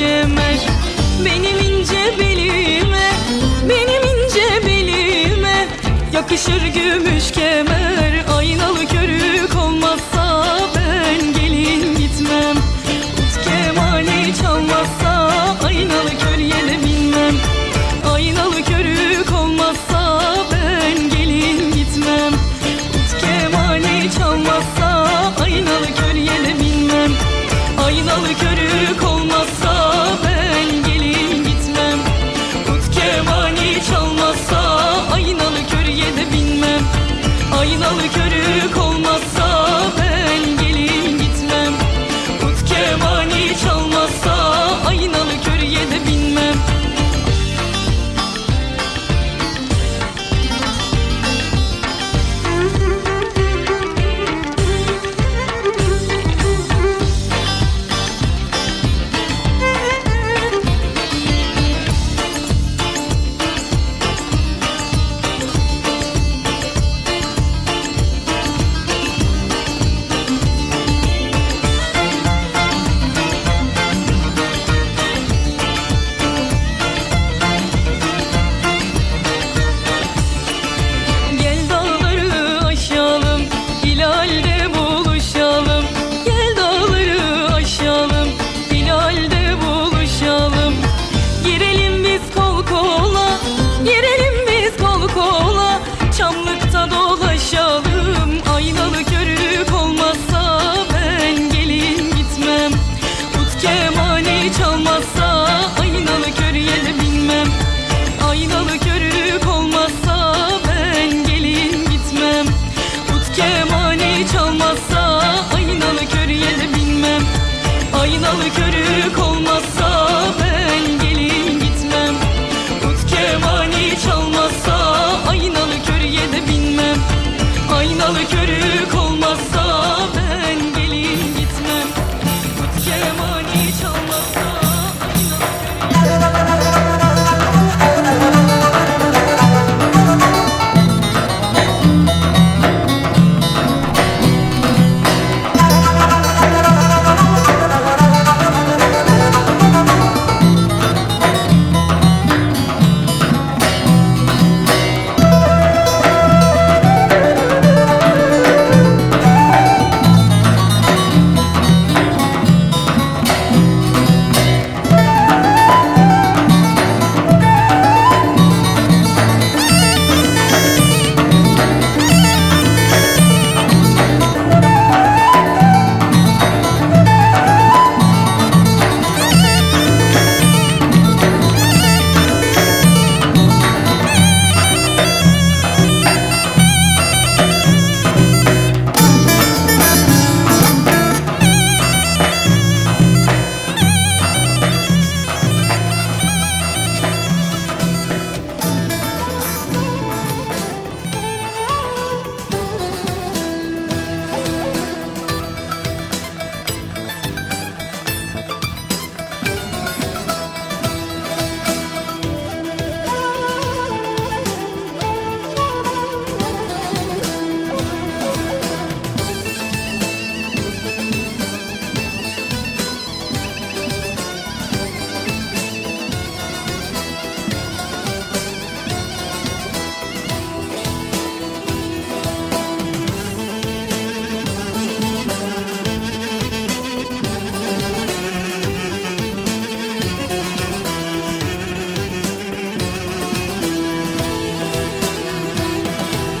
kemer Benim ince belime Benim ince belime. Yakışır gümüş kemer Aynalı körük olmazsa Ben gelin gitmem. Ut kemani çalmazsa Aynalı körye de binmem. Aynalı körük olmazsa Ben gelin gitmem. Ut kemani çalmazsa Aynalı körye de binmem. Aynalı körük olmaz Dalı körük olmazsa ben gelin gitmem. Ut kemani çalmazsa aynalı körüye de binmem. Aynalı körü